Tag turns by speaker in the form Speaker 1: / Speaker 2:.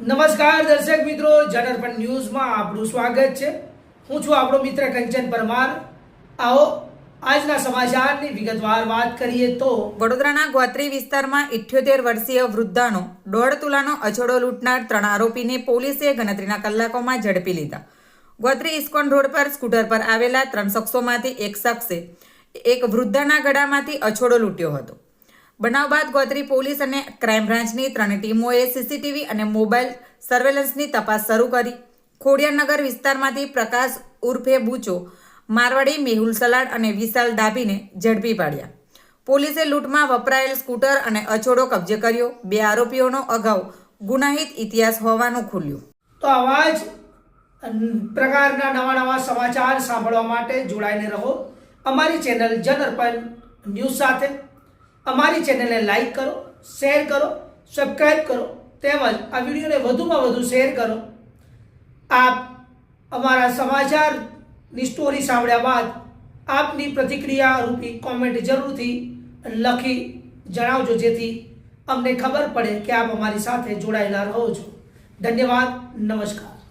Speaker 1: નમસ્કાર દર્શક મિત્રો, જનરપણ ન્યૂઝમાં આપણું સ્વાગત છે. હું છું આપણો મિત્ર કંચન પરમાર. આવો, આજના સમાચારની વિગતવાર વાત કરીએ તો
Speaker 2: વડોદરાના ગોત્રી વિસ્તારમાં ઇઠ્યોતેર વર્ષીય વૃદ્ધાનો દોઢ તુલાનો અછડો લૂંટનાર ત્રણ આરોપીને પોલીસે ગણતરીના કલાકોમાં ઝડપી લીધા. ગોત્રી ઇસ્કોન રોડ પર સ્કૂટર પર આવેલા ત્રણ શખ્સોમાંથી એક શખ્સે એક વૃદ્ધાના ગળામાંથી અછોડો લૂંટ્યો હતો. બનાવ બાદ ગોત્રી પોલીસ અને ક્રાઇમ બ્રાન્ચની ત્રણ ટીમોએ સીસીટીવી અને મોબાઈલ સર્વેલન્સની તપાસ શરૂ કરી. ખોડિયારનગર વિસ્તારમાંથી પ્રકાશ ઉર્ફે બુચો, મારવાડી, મેહુલ સલાડ અને વિશાલ ડાભીને ઝડપી પાડ્યા. પોલીસે લૂંટમાં વપરાયેલ સ્કૂટર અને અછોડો કબજે કર્યો. બે આરોપીઓનો અગાઉ ગુનાહિત ઇતિહાસ હોવાનું ખુલ્યું.
Speaker 1: તો આવા જ પ્રકારના નવા નવા સમાચાર સાંભળવા માટે જોડાઈને રહો. અમારી ચેનલ જનરપણ ન્યૂઝ સાથે અમારી ચેનલને લાઈક કરો શેર કરો સબસ્ક્રાઈબ કરો, તેમજ આ વિડીયોને વધુમાં વધુ શેર કરો. આપ અમારા સમાચારની સ્ટોરી સાંભળ્યા બાદ આપની પ્રતિક્રિયા રૂપી કોમેન્ટ જરૂરથી લખી જણાવજો, જેથી અમને ખબર પડે કે આપ અમારી સાથે જોડાયેલા રહો છો. ધન્યવાદ, નમસ્કાર.